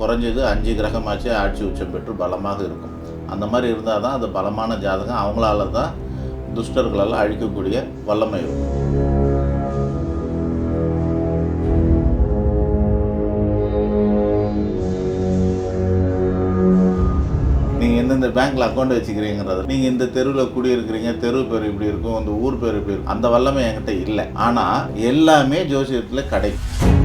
குறைஞ்சது அஞ்சு கிரகமாச்சு ஆட்சி உச்சம் பெற்று பலமாக இருக்கும். அந்த மாதிரி இருந்தால் தான் அது பலமான ஜாதகம். அவங்களால தான் துஷ்டர்களெல்லாம் அழிக்கக்கூடிய வல்லமை இருக்கும். நீங்கள் எந்தெந்த பேங்க்கில் அக்கௌண்ட் வச்சுக்கிறீங்கிறது நீங்கள் இந்த தெருவில் குடியிருக்கிறீங்க தெரு பேர் இப்படி இருக்கும் அந்த ஊர் பேர் இப்படி இருக்கும் அந்த வல்லமை என்கிட்ட இல்லை. ஆனால் எல்லாமே ஜோசியத்தில் கிடைக்கும்.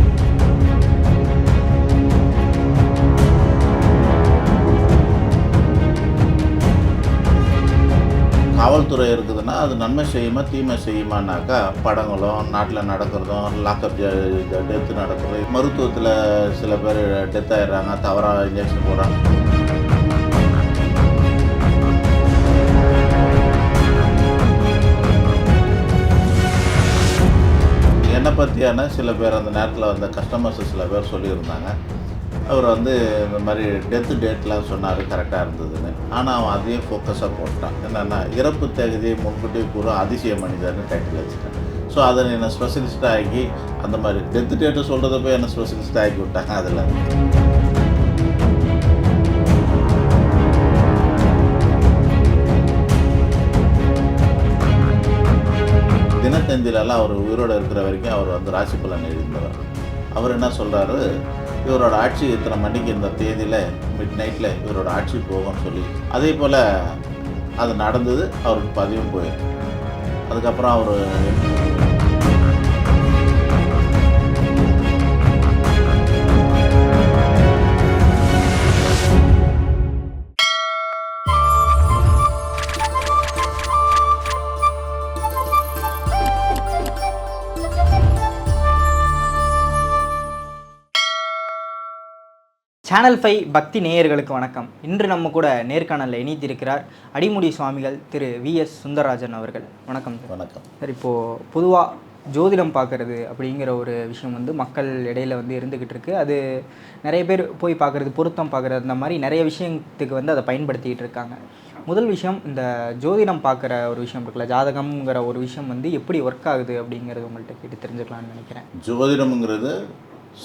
காவல்துறை இருக்குதுன்னா அது நன்மை செய்யுமா தீமை செய்யுமானாக்கா படங்களும் நாட்டில் நடக்கிறதும் லாக்அப் டெத்து நடக்கிறது மருத்துவத்தில் சில பேர் டெத் ஆகிடுறாங்க தவறாக இன்ஜெக்ஷன் போடுறாங்க. என்னை பற்றியான சில பேர் அந்த நேரத்தில் வந்த கஸ்டமர்ஸ் சில பேர் சொல்லியிருந்தாங்க. அவர் வந்து இந்த மாதிரி டெத்து டேட்லாம் சொன்னார் கரெக்டாக இருந்ததுன்னு. ஆனால் அவன் அதையும் ஃபோக்கஸாக போட்டான். என்னென்னா இறப்பு தகுதியை முன்கூட்டியே கூற அதிசய மனிதர்னு டைட்டில் வச்சுட்டேன் ஸோ அதை என்னை ஸ்பெஷலிஸ்ட்டாக ஆகி அந்த மாதிரி டெத்து டேட்டை சொல்கிறத போய் என்னை ஸ்பெஷலிஸ்ட்டாக ஆக்கி விட்டாங்க அதில். தினத்தந்திலெல்லாம் அவர் உயிரோடு இருக்கிற வரைக்கும் அவர் வந்து ராசி பலன் எழுதினவர். அவர் என்ன சொல்கிறாரு இவரோட ஆட்சி இத்தனை மணிக்கு இந்த தேதியில் மிட் நைட்டில் இவரோட ஆட்சி போகும்னு சொல்லி. அதே போல் அது நடந்தது அவருக்கு பதிவும் போயிருக்கு. அதுக்கப்புறம் அவர் சேனல் ஃபைவ் பக்தி நேயர்களுக்கு வணக்கம். இன்று நம்ம கூட நேர்காணலில் இணைத்திருக்கிறார் அடிமுடி சுவாமிகள் திரு வி எஸ் சுந்தரராஜன் அவர்கள். வணக்கம் வணக்கம். சார் இப்போது பொதுவாக ஜோதிடம் பார்க்குறது அப்படிங்கிற ஒரு விஷயம் வந்து மக்கள் இடையில வந்து இருந்துக்கிட்டு இருக்கு. அது நிறைய பேர் போய் பார்க்குறது பொருத்தம் பார்க்குறது அந்த மாதிரி நிறைய விஷயத்துக்கு வந்து அதை பயன்படுத்திக்கிட்டு இருக்காங்க. முதல் விஷயம் இந்த ஜோதிடம் பார்க்குற ஒரு விஷயம் இருக்குல்ல ஜாதகம்ங்கிற ஒரு விஷயம் வந்து எப்படி ஒர்க் ஆகுது அப்படிங்கிறது உங்கள்கிட்ட கேட்டு தெரிஞ்சுக்கலாம்னு நினைக்கிறேன். ஜோதிடம்ங்கிறது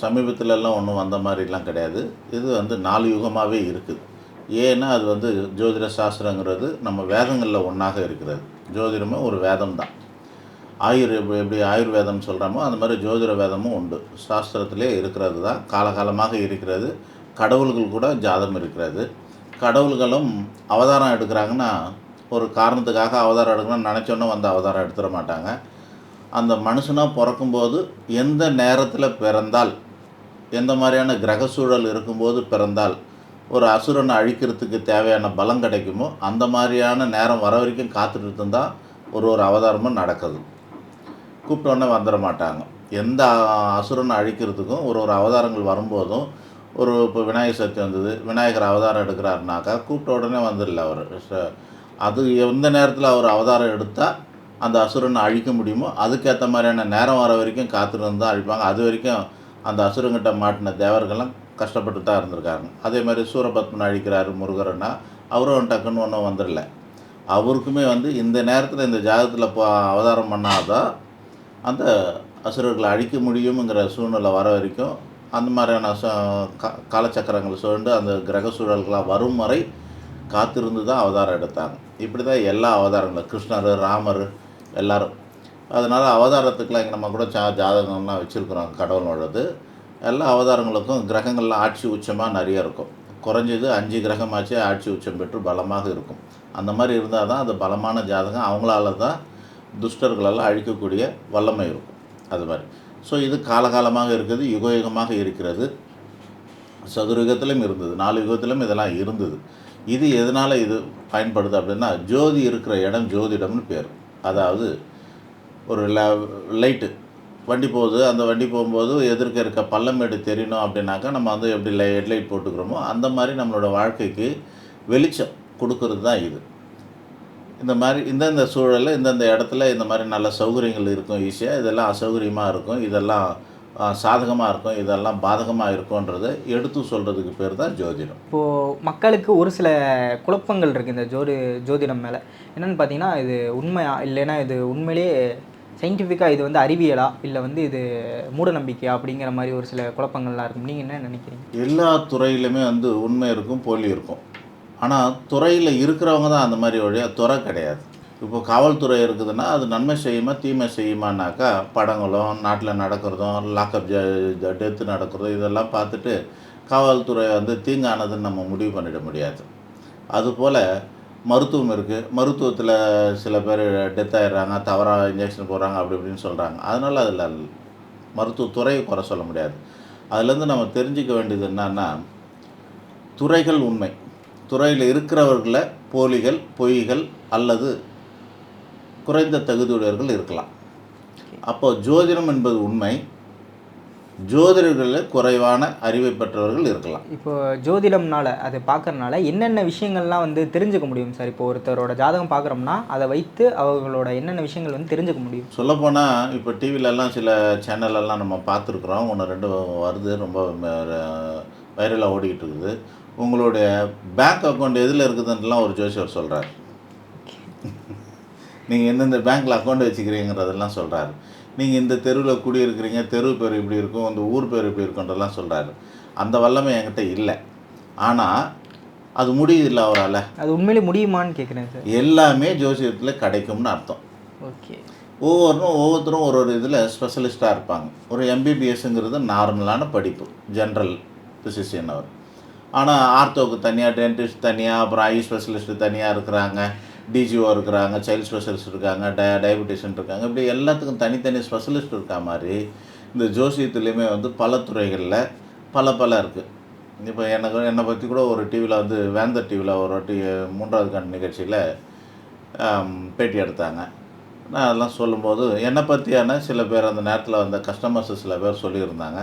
சமீபத்துலலாம் ஒன்றும் வந்த மாதிரிலாம் கிடையாது. இது வந்து நாலு யுகமாகவே இருக்குது. ஏன்னா அது வந்து ஜோதிட சாஸ்திரங்கிறது நம்ம வேதங்களில் ஒன்றாக இருக்கிறது. ஜோதிடமே ஒரு வேதம் தான் ஆயுர் எப்படி எப்படி ஆயுர்வேதம் சொல்கிறோமோ அந்த மாதிரி ஜோதிட வேதமும் உண்டு. சாஸ்திரத்திலே இருக்கிறது தான் காலகாலமாக இருக்கிறது. கடவுள்கள் கூட ஜாதம் இருக்கிறது. கடவுள்களும் அவதாரம் எடுக்கிறாங்கன்னா ஒரு காரணத்துக்காக அவதாரம் எடுக்கணும்னு நினச்சோன்னே வந்து அவதாரம் எடுத்துட மாட்டாங்க. அந்த மனுஷனாக பிறக்கும்போது எந்த நேரத்தில் பிறந்தால் எந்த மாதிரியான கிரக சூழல் இருக்கும்போது பிறந்தால் ஒரு அசுரனை அழிக்கிறதுக்கு தேவையான பலம் கிடைக்குமோ அந்த மாதிரியான நேரம் வர வரைக்கும் காத்துட்டு இருந்தால் ஒரு ஒரு அவதாரமும் நடக்குது. கூப்பிட்டோன்னே வந்துட மாட்டாங்க. எந்த அசுரனை அழிக்கிறதுக்கும் ஒரு ஒரு அவதாரங்கள் வரும்போதும் ஒரு இப்போ விநாயகர் சதுர்த்தி வந்தது விநாயகர் அவதாரம் எடுக்கிறாருனாக்கா கூப்பிட்ட உடனே வந்துடல அவர். அது எந்த நேரத்தில் அவர் அவதாரம் எடுத்தால் அந்த அசுரனை அழிக்க முடியுமோ அதுக்கேற்ற மாதிரியான நேரம் வர வரைக்கும் காத்திருந்து தான் அழிப்பாங்க. அது வரைக்கும் அந்த அசுரங்கிட்ட மாட்டின தேவர்கள்லாம் கஷ்டப்பட்டு தான் இருந்திருக்காங்க. அதே மாதிரி சூரபத்மன் அழிக்கிறாரு முருகர்னா அவரும் டக்குன்னு ஒன்றும் வந்துடல. அவருக்குமே வந்து இந்த நேரத்தில் இந்த ஜாதகத்தில் போ அவதாரம் பண்ணாதான் அந்த அசுரர்களை அழிக்க முடியுங்கிற சூழ்நிலை வர வரைக்கும் அந்த மாதிரியான ச- கா- காலச்சக்கரங்கள் சுழண்டு அந்த கிரக சூழல்களாக வரும் வரை காத்திருந்து தான் அவதாரம் எடுத்தாங்க. இப்படி தான் எல்லா அவதாரங்களும். கிருஷ்ணர் ராமர் எல்லாரும். அதனால் அவதாரத்துக்குலாம் இங்கே நம்ம கூட ஜா ஜாதகம்லாம் வச்சுருக்குறோம் கடவுளோடது எல்லா அவதாரங்களுக்கும் கிரகங்கள்லாம் ஆட்சி உச்சமாக நிறைய இருக்கும். குறைஞ்சது அஞ்சு கிரகமாச்சு ஆட்சி உச்சம் பெற்று பலமாக இருக்கும். அந்த மாதிரி இருந்தால் தான் அது பலமான ஜாதகம். அவங்களால தான் துஷ்டர்களெல்லாம் அழிக்கக்கூடிய வல்லமை இருக்கும். அது மாதிரி. ஸோ இது காலகாலமாக இருக்குது யுகயுகமாக இருக்கிறது. சதுரயுகத்திலும் இருந்தது நாலு யுகத்திலும் இதெல்லாம் இருந்தது. இது எதனால் இது பயன்படுது அப்படின்னா ஜோதி இருக்கிற இடம் ஜோதிடம்னு பேர். அதாவது ஒரு ல லைட்டு வண்டி போகுது அந்த வண்டி போகும்போது எதிர்க்க இருக்க பள்ளமேடு தெரியணும் அப்படின்னாக்கா நம்ம வந்து எப்படி லை ஹெட்லைட் போட்டுக்கிறோமோ அந்த மாதிரி நம்மளோட வாழ்க்கைக்கு வெளிச்சம் கொடுக்கறது தான் இது. இந்த மாதிரி இந்தந்த சூழலில் இந்தந்த இடத்துல இந்த மாதிரி நல்ல சௌகரியங்கள் இருக்கும் ஈஸியாக இதெல்லாம் அசௌகரியமாக இருக்கும். இதெல்லாம் சாதகமாக இருக்கும் இதெல்லாம் பாதகமாக இருக்கும்ன்றதை எடுத்து சொல்கிறதுக்கு பேர் தான் ஜோதிடம். இப்போது மக்களுக்கு ஒரு சில குழப்பங்கள் இருக்குது இந்த ஜோதி ஜோதிடம் மேலே. என்னென்னு பார்த்தீங்கன்னா இது உண்மையா இல்லைன்னா இது உண்மையிலேயே சயின்டிஃபிக்காக இது வந்து அறிவியலா? இல்லை வந்து இது மூடநம்பிக்கையா? அப்படிங்கிற மாதிரி ஒரு சில குழப்பங்கள்லாம் இருக்கும். நீங்கள் என்ன நினைக்கிறீங்க? எல்லா துறையிலுமே வந்து உண்மை இருக்கும் போலி இருக்கும். ஆனால் துறையில் இருக்கிறவங்க தான் அந்த மாதிரி வழியா துறை கிடையாது. இப்போ காவல்துறை இருக்குதுன்னா அது நன்மை செய்யுமா தீமை செய்யுமானாக்கா படங்களும் நாட்டில் நடக்கிறதும் லாக்அப் டெத்து நடக்கிறதும் இதெல்லாம் பார்த்துட்டு காவல்துறை வந்து தீங்கானதுன்னு நம்ம முடிவு பண்ணிட முடியாது. அதுபோல் மருத்துவம் இருக்குது மருத்துவத்தில் சில பேர் டெத் ஆகிடுறாங்க தவறாக இன்ஜெக்ஷன் போடுறாங்க அப்படி இப்படின்னு சொல்கிறாங்க அதனால் அதில் மருத்துவத்துறையை குறை சொல்ல முடியாது. அதுலேருந்து நம்ம தெரிஞ்சுக்க வேண்டியது என்னன்னா துறைகள் உண்மை. துறையில் இருக்கிறவர்களை போலிகள் பொய்கள் அல்லது குறைந்த தகுதியுடையவர்கள் இருக்கலாம். அப்போ ஜோதிடம் என்பது உண்மை. ஜோதிடர்களில் குறைவான அறிவை பெற்றவர்கள் இருக்கலாம். இப்போ ஜோதிடம்னால அதை பார்க்கறனால என்னென்ன விஷயங்கள்லாம் வந்து தெரிஞ்சுக்க முடியும் சார்? இப்போ ஒருத்தரோட ஜாதகம் பார்க்குறோம்னா அதை வைத்து அவங்களோட என்னென்ன விஷயங்கள் வந்து தெரிஞ்சுக்க முடியும்? சொல்லப்போனால் இப்போ டிவிலெல்லாம் சில சேனலெல்லாம் நம்ம பார்த்துருக்குறோம். ஒன்று ரெண்டு வருது ரொம்ப வைரலாக ஓடிக்கிட்டு இருக்குது. உங்களுடைய பேங்க் அக்கௌண்ட் எதில் இருக்குதுன்னுலாம் ஒரு ஜோசியர் சொல்கிறார் நீங்கள் எந்தெந்த பேங்க்கில் அக்கௌண்ட் வச்சுக்கிறீங்கிறதெல்லாம் சொல்கிறாரு நீங்கள் இந்த தெருவில் குடியிருக்கிறீங்க தெரு பேர் இப்படி இருக்கும் இந்த ஊர் பேர் இப்படி இருக்குன்றதெல்லாம் சொல்கிறாரு அந்த வல்லமை என்கிட்ட இல்லை. ஆனால் அது முடியுதில்ல அவரால்? அது உண்மையிலே முடியுமான்னு கேட்குறேன் சார். எல்லாமே ஜோசியத்தில் கிடைக்கும்னு அர்த்தம். ஓகே. ஒவ்வொருத்தரும் ஒவ்வொருத்தரும் ஒரு ஒரு இதில் ஸ்பெஷலிஸ்ட்டாக இருப்பாங்க. ஒரு எம்பிபிஎஸ்ங்கிறது நார்மலான படிப்பு ஜென்ரல் ஃபிசிஷியன் அவர் ஆனால் ஆர்த்தோவுக்கு தனியாக டென்டிஸ்ட் தனியாக அப்புறம் ஐ ஸ்பெஷலிஸ்ட் தனியாக இருக்கிறாங்க. டிஜிஓ இருக்கிறாங்க சைல்டு ஸ்பெஷலிஸ்ட் இருக்காங்க டய டயபிட்டிஷன் இருக்காங்க. இப்படி எல்லாத்துக்கும் தனித்தனி ஸ்பெஷலிஸ்ட் இருக்கா மாதிரி இந்த ஜோசியத்துலேயுமே வந்து பல துறைகளில் பல பல இருக்குது இப்போ எனக்கு என்னை பற்றி கூட ஒரு டிவியில் வந்து வேந்தர் டிவியில் ஒரு வாட்டி மூன்றாவது கண் நிகழ்ச்சியில் பேட்டி எடுத்தாங்க. நான் அதெல்லாம் சொல்லும்போது என்னை பற்றியான சில பேர் அந்த நேரத்தில் வந்த கஸ்டமர்ஸு சில பேர் சொல்லியிருந்தாங்க.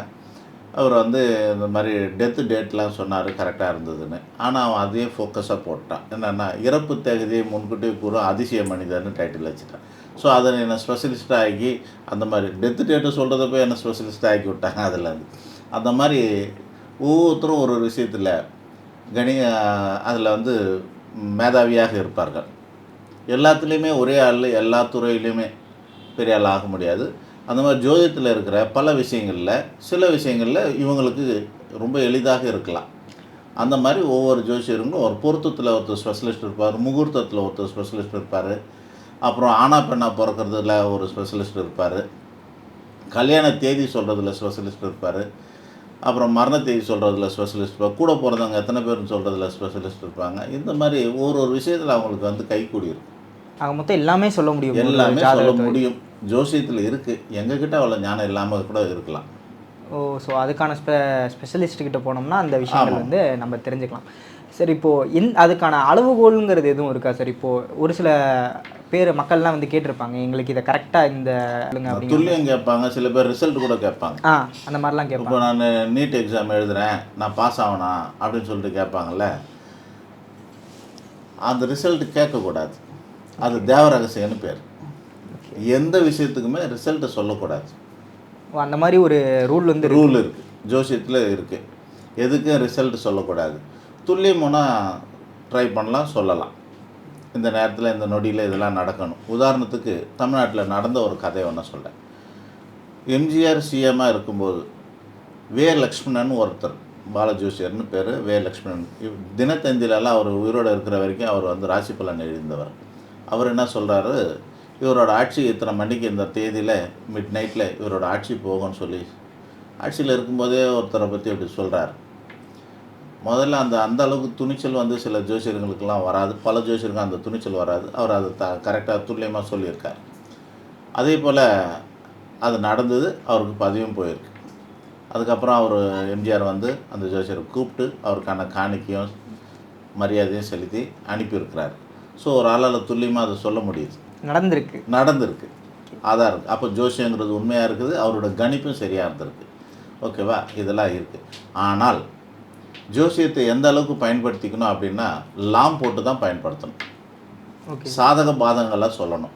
அவர் வந்து இந்த மாதிரி டெத்து டேட்லாம் சொன்னார் கரெக்டாக இருந்ததுன்னு. ஆனால் அவன் அதையே ஃபோக்கஸாக போட்டான். என்னென்னா இறப்பு தகுதியை முன்கூட்டியே கூறும் அதிசய மனிதர்னு டைட்டில் வச்சுட்டான். ஸோ அதை என்னை ஸ்பெஷலிஸ்ட்டாக ஆக்கி அந்த மாதிரி டெத்து டேட்டு சொல்கிறத போய் என்னை ஸ்பெஷலிஸ்ட்டாக ஆக்கி விட்டாங்க அதில் அந்த மாதிரி ஒவ்வொருத்தரும் ஒரு ஒரு விஷயத்தில் கணி அதில் வந்து மேதாவியாக இருப்பார்கள். எல்லாத்துலேயுமே ஒரே ஆள் எல்லா துறையிலையுமே பெரிய ஆள் ஆக முடியாது. அந்த மாதிரி ஜோதிடத்தில் இருக்கிற பல விஷயங்களில் சில விஷயங்களில் இவங்களுக்கு ரொம்ப எளிதாக இருக்கலாம். அந்த மாதிரி ஒவ்வொரு ஜோசியருங்களும் ஒரு பொருத்தத்தில் ஒருத்தர் ஸ்பெஷலிஸ்ட் இருப்பார் முகூர்த்தத்தில் ஒருத்தர் ஸ்பெஷலிஸ்ட் இருப்பார். அப்புறம் ஆனா பெண்ணா பிறக்கிறதுல ஒரு ஸ்பெஷலிஸ்ட் இருப்பார். கல்யாண தேதி சொல்கிறதுல ஸ்பெஷலிஸ்ட் இருப்பார். அப்புறம் மரண தேதி சொல்கிறதுல ஸ்பெஷலிஸ்ட் இருப்பார். கூட பிறந்தவங்க எத்தனை பேர்னு சொல்கிறதுல ஸ்பெஷலிஸ்ட் இருப்பாங்க. இந்த மாதிரி ஒரு ஒரு விஷயத்தில் அவங்களுக்கு வந்து கைக்கூடி இருக்கும் ஆக மொத்தம் எல்லாமே சொல்ல முடியும். எல்லாமே சொல்ல. முடியும். ஜோசியத்தில் இருக்குது எங்ககிட்ட அவ்வளோ ஞானம் இல்லாமல் கூட இருக்கலாம். ஓ ஸோ அதுக்கான ஸ்பெ ஸ்பெஷலிஸ்ட் கிட்ட போனோம்னா அந்த விஷயங்கள். வந்து நம்ம தெரிஞ்சுக்கலாம். சரி இப்போது எந் அதுக்கான அளவுகோலுங்கிறது எதுவும் இருக்கா சார் இப்போது ஒரு சில பேர் மக்கள்லாம் வந்து கேட்டிருப்பாங்க எங்களுக்கு இதை கரெக்டாக இந்த துல்லியம் கேட்பாங்க சில பேர் ரிசல்ட் கூட கேட்பாங்க. ஆ அந்த மாதிரிலாம் இப்போ கேட்பாங்க. நான் நீட் எக்ஸாம் எழுதுறேன் நான் பாஸ் ஆகணா அப்படின்னு சொல்லிட்டு கேட்பாங்கல்ல? அந்த ரிசல்ட் கேட்கக்கூடாது. அது தேவரகசியம்னு பேர். எந்த விஷயத்துக்குமே ரிசல்ட்டை சொல்லக்கூடாது. அந்த மாதிரி ஒரு ரூல் வந்து. ரூல் இருக்குது ஜோசியத்தில் இருக்குது எதுக்கும் ரிசல்ட் சொல்லக்கூடாது? துல்லியமுன்னா ட்ரை பண்ணலாம் சொல்லலாம். இந்த நேரத்தில் இந்த நொடியில் இதெல்லாம் நடக்கணும். உதாரணத்துக்கு தமிழ்நாட்டில் நடந்த ஒரு கதை ஒன்று சொல்கிறேன் எம்ஜிஆர் சிஎம்மாக இருக்கும்போது வே லக்ஷ்மணன் ஒருத்தர் பாலஜோசியர்னு பேர் வே லக்ஷ்மணன். தினத்தந்திலெல்லாம் அவர் உயிரோடு இருக்கிற வரைக்கும் அவர் வந்து ராசி பலன் எழுந்தவர். அவர் என்ன சொல்கிறாரு இவரோட ஆட்சி இத்தனை மணிக்கு இந்த தேதியில் மிட் நைட்டில் இவரோட ஆட்சி போகும்னு சொல்லி ஆட்சியில் இருக்கும்போதே ஒருத்தரை பற்றி அப்படி சொல்கிறார் முதல்ல அந்த அந்த அளவுக்கு துணிச்சல் வந்து சில ஜோசியர்களுக்கெல்லாம் வராது. பல ஜோசியருக்கு அந்த துணிச்சல் வராது. அவர் அதை த கரெக்டாக துல்லியமாக சொல்லியிருக்கார். அதே போல் அது நடந்தது அவருக்கு பதவியும் போயிருக்கு. அதுக்கப்புறம் அவர் எம்ஜிஆர் வந்து அந்த ஜோசியரை கூப்பிட்டு அவருக்கான காணிக்கையும் மரியாதையும் செலுத்தி அனுப்பியிருக்கிறார். ஸோ ஒரு ஆளால் துல்லியமாக அதை சொல்ல முடியுது. நடந்திருக்கு. நடந்திருக்கு. ஆதார் இருக்குது அப்போ ஜோசியங்கிறது உண்மையாக இருக்குது அவரோட கணிப்பும் சரியாக இருந்திருக்கு. ஓகேவா இதெல்லாம் இருக்குது ஆனால் ஜோசியத்தை எந்த அளவுக்கு பயன்படுத்திக்கணும் அப்படின்னா லாம் போட்டு தான் பயன்படுத்தணும். ஓகே சாதக பாதங்கள்லாம் சொல்லணும்.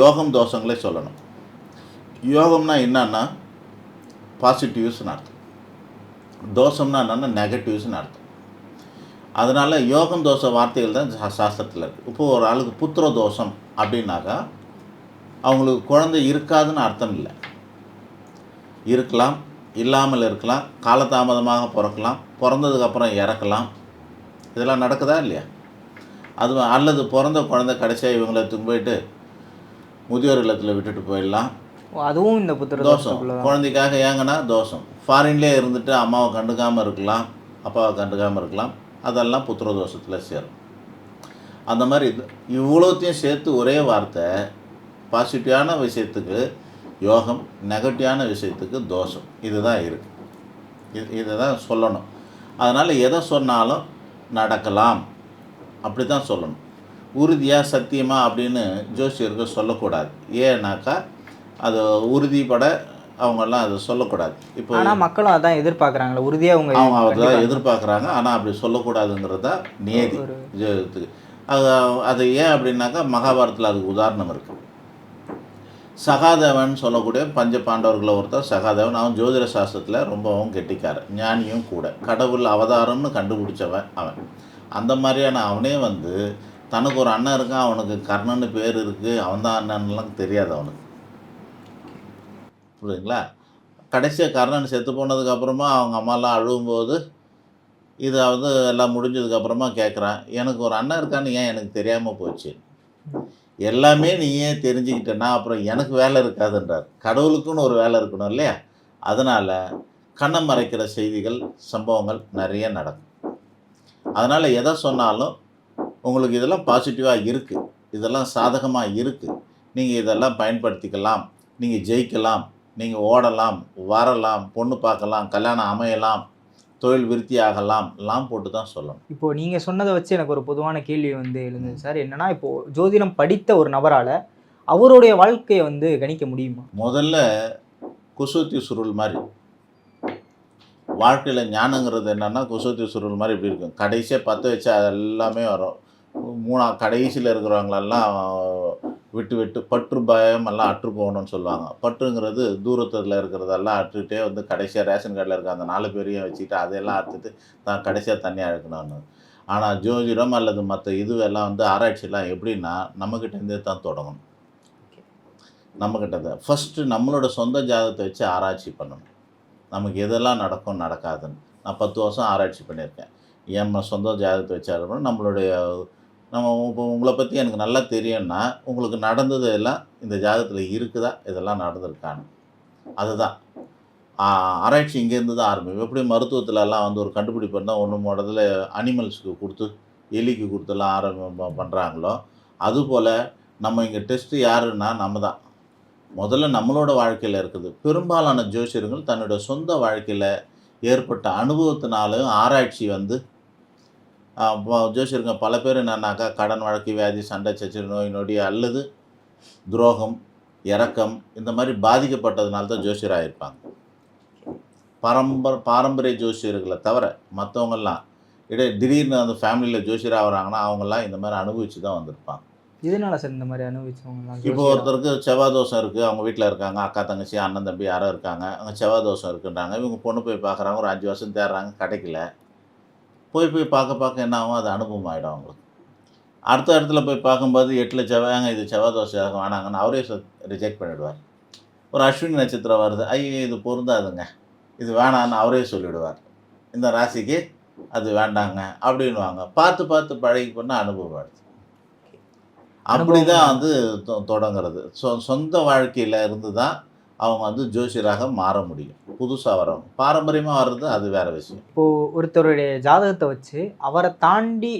யோகம் தோஷங்களே சொல்லணும். யோகம்னா என்னன்னா பாசிட்டிவ்ஸ்னு அர்த்தம். தோஷம்னா என்னன்னா நெகட்டிவ்ஸ்னு அர்த்தம். அதனால் யோகம் தோஷ வார்த்தைகள் தான் சா- சாஸ்திரத்தில் இருக்குது இப்போ ஒரு ஆளுக்கு புத்திர தோஷம் அப்படின்னாக்கா அவங்களுக்கு குழந்தை இருக்காதுன்னு அர்த்தம் இல்லை. இருக்கலாம் இல்லாமல் இருக்கலாம் காலதாமதமாக பிறக்கலாம் பிறந்ததுக்கப்புறம் இறக்கலாம். இதெல்லாம் நடக்குதா இல்லையா? அது அல்லது பிறந்த குழந்தை கடைசியாக இவங்களை போயிட்டு முதியோர் இல்லத்தில் விட்டுட்டு போயிடலாம். அதுவும் இந்த புத்திர தோஷம். குழந்தைக்காக ஏங்கன்னா தோஷம். ஃபாரின்லேயே இருந்துட்டு அம்மாவை கண்டுக்காமல் இருக்கலாம் அப்பாவை கண்டுக்காமல் இருக்கலாம். அதெல்லாம் புத்திரதோஷத்தில் சேரும். அந்த மாதிரி இது இவ்வளோத்தையும் சேர்த்து ஒரே வார்த்தை பாசிட்டிவான விஷயத்துக்கு யோகம் நெகட்டிவான விஷயத்துக்கு தோஷம். இதுதான் இருக்குது இது இதை தான் சொல்லணும். அதனால் எதை சொன்னாலும் நடக்கலாம். அப்படி தான் சொல்லணும். உறுதியாக சத்தியமாக அப்படின்னு ஜோசியர்கள் சொல்லக்கூடாது. ஏன்னாக்கா அது உறுதிப்பட அவங்கெல்லாம் அதை சொல்லக்கூடாது. இப்போ ஆனா மக்களும் அதான் எதிர்பார்க்கறாங்களே உறுதியா அவங்க அவங்க அதை கண்டிப்பா எதிர்பார்க்குறாங்க. ஆனால் அப்படி சொல்லக்கூடாதுங்கிறது தான் நியதி அது அது ஏன் அப்படின்னாக்கா மகாபாரதத்தில் அதுக்கு உதாரணம் இருக்குது சகாதேவன் சொல்லக்கூடிய பஞ்ச பாண்டவர்களில் ஒருத்தர் சகாதேவன். அவன் ஜோதிட சாஸ்திரத்தில் ரொம்பவும் கெட்டிக்காரன். ஞானியும் கூட. கடவுள் அவதாரம்னு கண்டுபிடிச்சவன் அவன். அந்த மாதிரியான அவனே வந்து தனக்கு ஒரு அண்ணன் இருக்கான். அவனுக்கு கர்ணன்னு பேர் இருக்குது அவன் தான் அண்ணன்லாம் தெரியாது அவனுக்கு. புரியுதுங்களா? கடைசியாக கர்ணன் செத்து போனதுக்கப்புறமா அவங்க அம்மாலாம் அழுகும்போது இதை வந்து எல்லாம் முடிஞ்சதுக்கப்புறமா கேட்குறான் எனக்கு ஒரு அண்ணன் இருக்கான்னு ஏன் எனக்கு தெரியாமல் போச்சு? எல்லாமே நீயே தெரிஞ்சுக்கிட்டேன்னா அப்புறம் எனக்கு வேலை இருக்காதுன்றார். கடவுளுக்குன்னு ஒரு வேலை இருக்கணும் இல்லையா? அதனால் கண்ணை மறைக்கிற செய்திகள் சம்பவங்கள் நிறைய நடக்கும். அதனால் எதை சொன்னாலும் உங்களுக்கு இதெல்லாம் பாசிட்டிவாக இருக்குது இதெல்லாம் சாதகமாக இருக்குது நீங்கள் இதெல்லாம் பயன்படுத்திக்கலாம். நீங்கள் ஜெயிக்கலாம். நீங்கள் ஓடலாம் வரலாம் பொண்ணு பார்க்கலாம் கல்யாணம் அமையலாம் தொழில் விருத்தி ஆகலாம் எல்லாம் போட்டு தான் சொல்லணும். இப்போ நீங்க சொன்னதை வச்சு எனக்கு ஒரு பொதுவான கேள்வி வந்து எழுந்தது சார். என்னன்னா இப்போ ஜோதிடம் படித்த ஒரு நபரால அவருடைய வாழ்க்கையை வந்து கணிக்க முடியுமா? முதல்ல குசுத்தி சுருள் மாதிரி. வாழ்க்கையில் ஞானங்கிறது என்னன்னா குசுத்தி சுருள் மாதிரி இப்படி இருக்கும். கடைசியாக பற்ற வச்சா அது எல்லாமே வரும். மூணா கடைசியில் இருக்கிறவங்களெல்லாம் விட்டு விட்டு பற்று பயம் எல்லாம் அற்று போகணும்னு சொல்லுவாங்க. பற்றுங்கிறது தூரத்தில் இருக்கிறதெல்லாம் அற்றுட்டே வந்து கடைசியாக ரேஷன் கார்டில் இருக்க அந்த நாலு பேரையும் வச்சுட்டு அதையெல்லாம் அறுத்துட்டு தான் கடைசியாக தண்ணி அழுக்கணும்னு ஆனால் ஜோதிடம் அல்லது மற்ற இதுவெல்லாம் வந்து ஆராய்ச்சிலாம் எப்படின்னா நம்மக்கிட்டேருந்தே தான் தொடங்கணும். நம்மக்கிட்ட தான் ஃபஸ்ட்டு நம்மளோட சொந்த ஜாதகத்தை வச்சு ஆராய்ச்சி பண்ணணும். நமக்கு எதெல்லாம் நடக்கும் நடக்காதுன்னு. நான் பத்து வருஷம் ஆராய்ச்சி பண்ணியிருக்கேன். என் சொந்த ஜாதகத்தை வச்சு நம்மளுடைய நம்ம இப்போ உங்களை பற்றி எனக்கு நல்லா தெரியும்னா உங்களுக்கு நடந்தது எல்லாம் இந்த ஜாதகத்தில் இருக்குதா? இதெல்லாம் நடந்திருக்கான்னு அதுதான். ஆராய்ச்சி இங்கேருந்து தான் ஆரம்பிக்கும். எப்படி மருத்துவத்துலலாம் வந்து ஒரு கண்டுபிடிப்பு இருந்தால் ஒன்று முதல்ல அனிமல்ஸுக்கு கொடுத்து எலிக்கு கொடுத்துலாம் ஆரம்பி பண்ணுறாங்களோ அதுபோல் நம்ம இங்கே டெஸ்ட்டு யாருன்னா நம்ம தான் முதல்ல நம்மளோட வாழ்க்கையில் இருக்குது. பெரும்பாலான ஜோசியர்கள் தன்னோட சொந்த வாழ்க்கையில் ஏற்பட்ட அனுபவத்தினாலும் ஆராய்ச்சி வந்து ஜோசியருங்க பல பேர் என்னன்னாக்கா கடன் வழக்கு வியாதி சண்டை சச்சரவு நோய் நொடி அல்லது துரோகம் இறக்கம் இந்த மாதிரி பாதிக்கப்பட்டதுனால தான் ஜோசியராக இருப்பாங்க பரம்பர பாரம்பரிய ஜோசியர்களை தவிர மற்றவங்கெல்லாம் இடை திடீர்னு அந்த ஃபேமிலியில் ஜோசியராக வராங்கன்னா அவங்கெல்லாம் இந்த மாதிரி அனுபவிச்சு தான் வந்திருப்பாங்க. இதனால சார் இந்த மாதிரி அனுபவிச்சவங்க இப்போ ஒருத்தருக்கு செவ்வாய் தோஷம் இருக்குது அவங்க வீட்டில் இருக்காங்க அக்கா தங்கச்சி அண்ணன் தம்பி யாரோ இருக்காங்க அங்கே செவ்வாய் தோஷம் இருக்குன்றாங்க இவங்க பொண்ணு போய் பார்க்குறாங்க ஒரு அஞ்சு வருஷம் தேடுறாங்க கிடைக்கல. போய் போய் பார்க்க பார்க்க என்ன ஆகும்? அது அனுபவம் ஆகிடும் அவங்களுக்கு. அடுத்த இடத்துல போய் பார்க்கும்போது எட்டில் செவ்வாய்ங்க இது செவ்வாய் எனக்கு வேணாங்கன்னு அவரே ரிஜெக்ட் பண்ணிவிடுவார் ஒரு அஸ்வினி நட்சத்திரம் வருது ஐயோ இது பொருந்தாதுங்க. இது வேணான்னு அவரே சொல்லிவிடுவார் இந்த ராசிக்கு அது வேண்டாங்க அப்படின்வாங்க பார்த்து பார்த்து பழகி பண்ண அனுபவம் ஆயிடுது அப்படி தான் வந்து தொடங்குறது. சொ சொந்த வாழ்க்கையில் இருந்து தான் அவங்க வந்து ஜோசியராக மாற முடியும். புதுசாக வரவங்க பாரம்பரியமாக வர்றது அது வேற விஷயம். இப்போ ஒருத்தருடைய ஜாதகத்தை வச்சு அவரை தாண்டி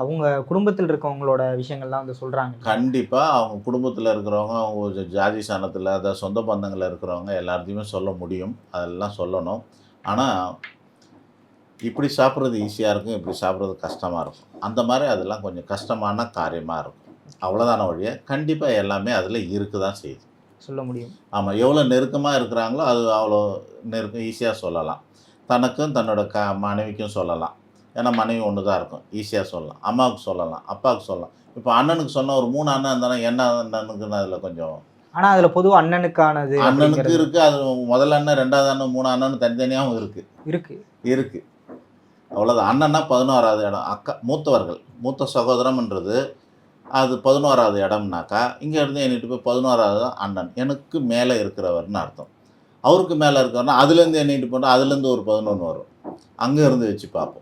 அவங்க குடும்பத்தில் இருக்கவங்களோட விஷயங்கள்லாம் வந்து சொல்றாங்க. கண்டிப்பாக அவங்க குடும்பத்தில் இருக்கிறவங்க அவங்க ஜாதி சாணத்தில் அதாவது சொந்த பந்தங்களில் இருக்கிறவங்க எல்லாத்தையுமே சொல்ல முடியும். அதெல்லாம் சொல்லணும். ஆனால் இப்படி சாப்பிட்றது ஈஸியாக இருக்கும் இப்படி சாப்பிட்றது கஷ்டமாக இருக்கும். அந்த மாதிரி அதெல்லாம் கொஞ்சம் கஷ்டமான காரியமாக இருக்கும். அவ்வளோதான வழிய கண்டிப்பாக எல்லாமே அதில் இருக்க தான் செய்யுது. சொல்ல முடியும். ஆமாம் எவ்வளோ நெருக்கமாக இருக்கிறாங்களோ அது அவ்வளோ நெருக்கம் ஈஸியாக சொல்லலாம். தனக்கும் தன்னோட க மனைவிக்கும் சொல்லலாம். ஏன்னா மனைவி ஒன்று தான் இருக்கும். ஈஸியாக சொல்லலாம். அம்மாவுக்கு சொல்லலாம். அப்பாவுக்கு சொல்லலாம். இப்போ அண்ணனுக்கு சொன்ன ஒரு மூணு அண்ணன் இருந்தாலும் என்ன அண்ணனுக்குன்னு அதில் கொஞ்சம் ஆனா அதுல பொதுவா அண்ணனுக்கானது அண்ணனுக்கு இருக்குது அது முதல் அண்ணன் ரெண்டாவது அண்ணன் மூணு அண்ணன் தனித்தனியாகவும் இருக்குது இருக்கு. இருக்குது அவ்வளோதான் அண்ணன்னா பதினோராவது இடம். அக்கா மூத்தவர்கள். மூத்த சகோதரம்ன்றது அது பதினோராவது இடம்னாக்கா இங்கேருந்து எண்ணிட்டு போய் பதினோராவது அண்ணன். எனக்கு மேலே இருக்கிறவர்னு அர்த்தம். அவருக்கு மேலே இருக்கிறவர்னா அதுலேருந்து எண்ணிட்டு போனால் அதுலேருந்து ஒரு பதினொன்று வரும். அங்கேருந்து வச்சு பார்ப்போம்.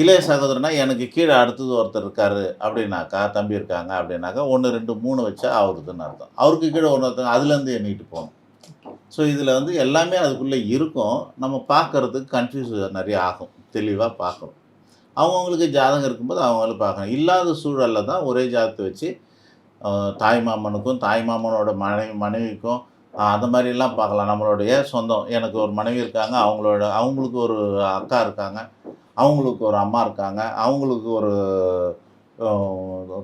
இளைய சகோதரனா எனக்கு கீழே அடுத்தது ஒருத்தர் இருக்காரு அப்படின்னாக்கா தம்பி இருக்காங்க அப்படின்னாக்கா ஒன்று ரெண்டு மூணு வச்சா அவருதுன்னு அர்த்தம். அவருக்கு கீழே ஒன்று ஒருத்தங்க அதுலேருந்து எண்ணிட்டு போகணும். ஸோ இதில் வந்து எல்லாமே அதுக்குள்ளே இருக்கும். நம்ம பார்க்கறதுக்கு கன்ஃபியூஸ் நிறைய ஆகும். தெளிவாக பார்க்கணும். அவங்கவுங்களுக்கு ஜாதகம் இருக்கும்போது அவங்களும் பார்க்கணும். இல்லாத சூழலில் தான் ஒரே ஜாதகத்தை வச்சு தாய் மாமனுக்கும் தாய் மாமனோட மனைவி மனைவிக்கும் அந்த மாதிரிலாம் பார்க்கலாம். நம்மளுடைய சொந்தம். எனக்கு ஒரு மனைவி இருக்காங்க அவங்களோட அவங்களுக்கு ஒரு அக்கா இருக்காங்க அவங்களுக்கு ஒரு அம்மா இருக்காங்க அவங்களுக்கு ஒரு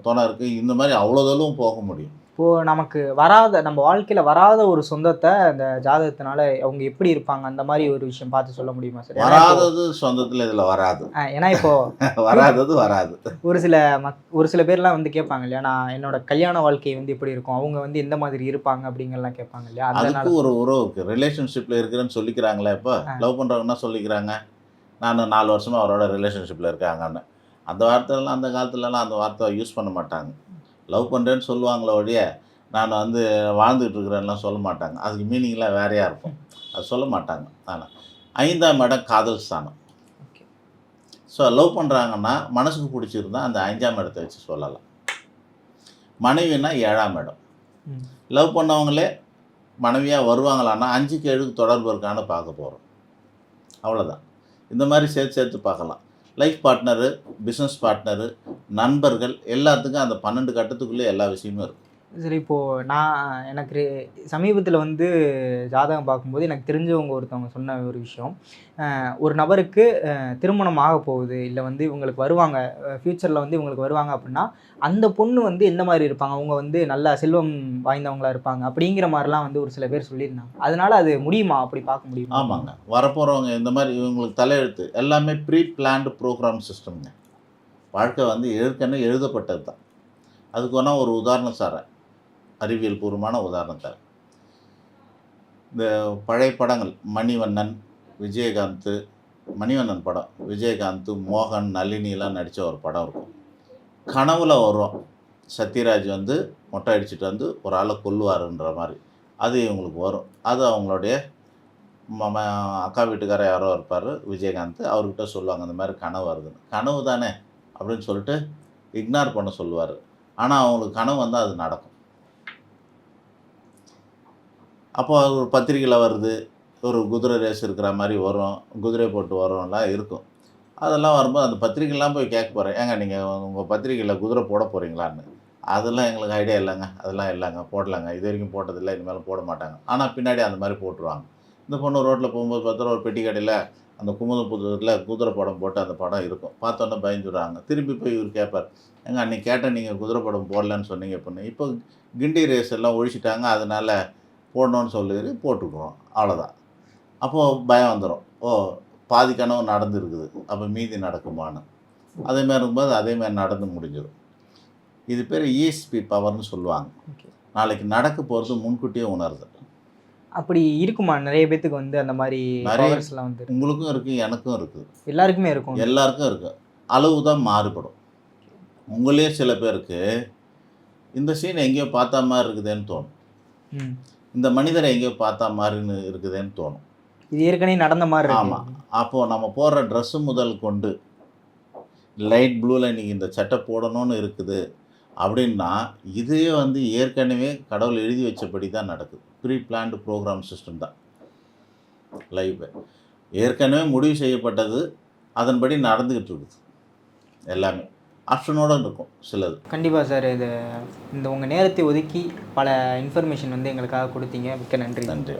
துணை இருக்குது இந்த மாதிரி அவ்வளோ தூரம் போக முடியும். இப்போது நமக்கு வராத நம்ம வாழ்க்கையில் வராத ஒரு சொந்தத்தை அந்த ஜாதகத்தினால அவங்க எப்படி இருப்பாங்க? அந்த மாதிரி ஒரு விஷயம் பார்த்து சொல்ல முடியுமா சார்? வராதது சொந்தத்தில் இதில் வராது. ஏன்னா இப்போ வராதது வராது. ஒரு சில மக் ஒரு சில பேர்லாம் வந்து கேட்பாங்க இல்லையா? நான் என்னோட கல்யாண வாழ்க்கை வந்து எப்படி இருக்கும்? அவங்க வந்து எந்த மாதிரி இருப்பாங்க அப்படிங்கறலாம் கேட்பாங்க இல்லையா? அதனால ஒரு உறவு இருக்குது ரிலேஷன்ஷிப்பில் இருக்கிறேன்னு சொல்லிக்கிறாங்களே இப்போ லவ் பண்ணுறவங்கன்னா சொல்லிக்கிறாங்க. நான் நாலு வருஷமாக அவரோட ரிலேஷன்ஷிப்பில் இருக்காங்கன்னு. அந்த வார்த்தைலாம் அந்த காலத்துலலாம் அந்த வார்த்தை யூஸ் பண்ண மாட்டாங்க. லவ் பண்ணுறேன்னு சொல்லுவாங்களே ஒழிய நான் வந்து வாழ்ந்துட்டு இருக்கிறேன்லாம் சொல்ல மாட்டாங்க. அதுக்கு மீனிங்லாம் வேறையாக இருக்கும்? அது சொல்ல மாட்டாங்க. ஆனால் ஐந்தாம் இடம் காதல் ஸ்தானம். ஸோ லவ் பண்ணுறாங்கன்னா மனசுக்கு பிடிச்சிருந்தா அந்த அஞ்சாம் இடத்தை வச்சு சொல்லலாம். மனைவினா ஏழாம் இடம். லவ் பண்ணவங்களே மனைவியாக வருவாங்களான்னா அஞ்சுக்கு ஏழுக்கு தொடர்பு இருக்கான்னு பார்க்க போகிறோம் அவ்வளோதான் இந்த மாதிரி சேர்த்து சேர்த்து பார்க்கலாம். லைஃப் பார்ட்னரு பிஸ்னஸ் பார்ட்னரு நண்பர்கள் எல்லாத்துக்கும் அந்த பன்னெண்டு கட்டத்துக்குள்ளே எல்லா விஷயமும் இருக்கும். சரி இப்போது நான் எனக்கு சமீபத்தில் வந்து ஜாதகம் பார்க்கும்போது எனக்கு தெரிஞ்சவங்க ஒருத்தவங்க சொன்ன ஒரு விஷயம். ஒரு நபருக்கு திருமணம் ஆக போகுது இல்லை வந்து இவங்களுக்கு வருவாங்க ஃப்யூச்சரில் வந்து இவங்களுக்கு வருவாங்க அப்படின்னா அந்த பொண்ணு வந்து எந்த மாதிரி இருப்பாங்க? அவங்க வந்து நல்ல செல்வம் வாய்ந்தவங்களா இருப்பாங்க? அப்படிங்கிற மாதிரிலாம் வந்து ஒரு சில பேர் சொல்லியிருந்தாங்க. அதனால் அது முடியுமா? அப்படி பார்க்க முடியுமா? ஆமாங்க. வரப்போகிறவங்க இந்த மாதிரி இவங்களுக்கு தலையெழுத்து எல்லாமே ப்ரீ பிளான்டு ப்ரோக்ராம் சிஸ்டம்ங்க வாழ்க்கை வந்து ஏற்கனவே எழுதப்பட்டது தான் அதுக்கு வேணால் ஒரு உதாரணம் தரேன். அறிவியல் பூர்வமான உதாரணம் தரேன் இந்த பழைய படங்கள் மணிவண்ணன் விஜயகாந்த் மணிவண்ணன் படம் விஜயகாந்த் மோகன் நளினிலாம் நடித்த ஒரு படம் இருக்கும். கனவுல வரும் சத்யராஜ் வந்து மொட்டை அடிச்சுட்டு வந்து ஒரு ஆளை கொல்லுவாருன்ற மாதிரி. அது இவங்களுக்கு வரும். அது அவங்களுடைய ம- ம- அக்கா வீட்டுக்காரர் யாரோ இருப்பார் விஜயகாந்த். அவர்கிட்ட சொல்லுவாங்க இந்த மாதிரி கனவு வருதுன்னு. கனவு தானே? அப்படின்னு சொல்லிட்டு இக்னார் பண்ண சொல்லுவார். ஆனால் அவங்களுக்கு கனவு வந்தால் அது நடக்கும். அப்போ ஒரு பத்திரிக்கையில் வருது ஒரு குதிரை ரேஸ் இருக்கிற மாதிரி வரும் குதிரை போட்டு வரும்லாம் இருக்கும். அதெல்லாம் வரும்போது அந்த பத்திரிக்கைலாம் போய் கேட்க போகிறேன் ஏங்க நீங்கள் உங்கள் பத்திரிக்கையில் குதிரை போட போகிறீங்களான்னு அதெல்லாம் எங்களுக்கு ஐடியா இல்லைங்க. அதெல்லாம் இல்லைங்க. போடலாங்க. இது வரைக்கும் போட்டதில்லை. இனிமேல் போட மாட்டாங்க. ஆனால் பின்னாடி அந்த மாதிரி போட்டுருவாங்க. இந்த பொண்ணு ரோட்டில் போகும்போது பார்த்தா ஒரு பெட்டி கடையில் அந்த குமுதப்புத்தூரில் குதிரை படம் போட்டு அந்த படம் இருக்கும். பார்த்தோன்னே பயந்துடுறாங்க. திரும்பி போய் இவர் கேட்பார். ஏங்க அன்றைக்கி கேட்டேன் நீங்கள் குதிரை படம் போடலன்னு சொன்னீங்க பொண்ணு. இப்போ கிண்டி ரேஸ் எல்லாம் ஒழிச்சிட்டாங்க. அதனால் போடணும்னு சொல்லி போட்டுக்குவோம் அவ்வளோதான் அப்போது பயம் வந்துடும் ஓ பாதி கனவு நடந்துருக்குது. அப்போ மீதி நடக்குமான்னு. அதேமாதிரி இருக்கும்போது அதேமாதிரி நடந்து முடிஞ்சிடும் இது பேர் இஎஸ்பி பவர்னு சொல்லுவாங்க. நாளைக்கு நடக்க போகிறது முன்கூட்டியே உணருது. அப்படி இருக்குமா? நிறைய பேத்துக்கு வந்து அந்த மாதிரி நிறைய- பவர்ஸ்லாம் வந்து உங்களுக்கும் இருக்குது எனக்கும் இருக்குது எல்லாருக்குமே இருக்கும். எல்லாருக்கும் இருக்குது அளவு தான் மாறுபடும். உங்களே சில பேருக்கு இந்த சீன் எங்கேயோ பார்த்தா மாதிரி இருக்குதேன்னு தோணும். இந்த மனிதரை எங்கேயோ பார்த்தா மாதிரின்னு இருக்குதேன்னு தோணும். இது ஏற்கனவே நடந்த மாதிரி ஆமாம் அப்போது நம்ம போடுற ட்ரெஸ்ஸு முதல் கொண்டு லைட் ப்ளூவில் இன்றைக்கி இந்த சட்டை போடணும்னு இருக்குது அப்படின்னா இதே வந்து ஏற்கனவே கடவுள் எழுதி வச்சபடி தான் நடக்குது. ப்ரீ பிளான்டு ப்ரோக்ராம் சிஸ்டம் தான். லைஃப் ஏற்கனவே முடிவு செய்யப்பட்டது அதன்படி நடந்துக்கிட்டு இருக்குது. எல்லாமே. ஆப்ஷனோடு இருக்கும் சிலது. கண்டிப்பாக சார் இது இந்த உங்கள் நேரத்தை ஒதுக்கி பல இன்ஃபர்மேஷன் வந்து எங்களுக்காக கொடுத்தீங்க. மிக்க நன்றி. நன்றி